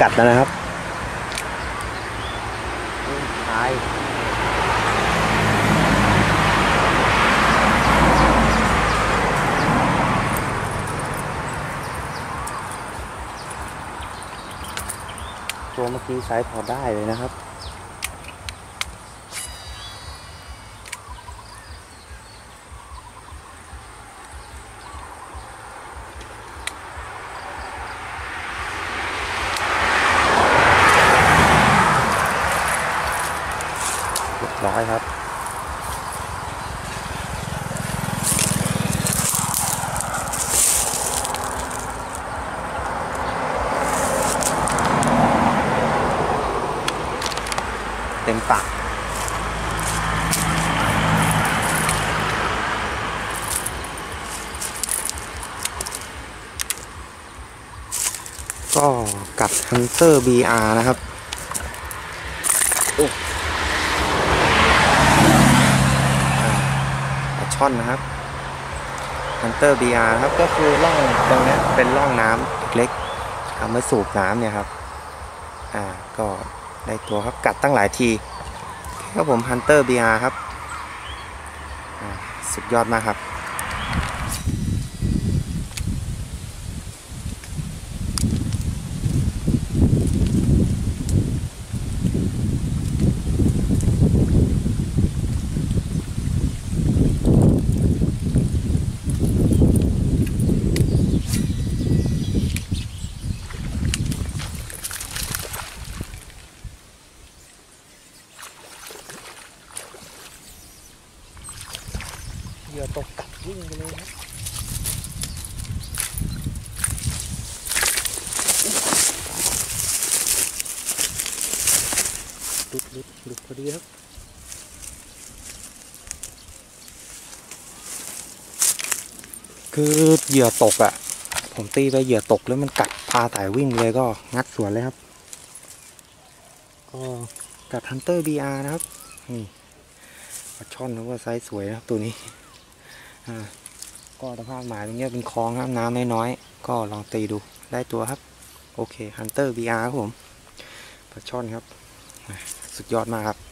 กัดแล้วนะครับตายตัวเมื่อกี้ไซส์พอได้เลยนะครับ เร้อยครับเต็มปากก็กัด Hunter BR นะครับปล ช่อนนะครับ Hunter BR ครับก็คือร่องตรงนี้เป็นร่องน้ำเล็กเอามาสูบน้ำเนี่ยครับ อ่าก็ได้ตัวครับกัดตั้งหลายทีครับผม Hunter BR ครับอ่าสุดยอดมากครับ เหยื่อตกกัดวิ่งไปเลยนะหลุดหลุดหลุดพอดีครับคือเหยื่อตกอะ่ะ ผมตีไปเหยื่อตกแล้วมันกัดพาสายวิ่งเลยก็งัดสวนเลยครับก็กัด Hunter BR นะครับ นี่ปลาช่อนแล้วก็ไซส์สวยนะครับตัวนี้อ่า ก็สภาพหมายตรงนี้เป็นคลองครับน้ำน้อยๆ ก็ลองตีดูได้ตัวครับ โอเคฮันเตอร์ VR ครับผมปลาช่อนครับ สุดยอดมากครับ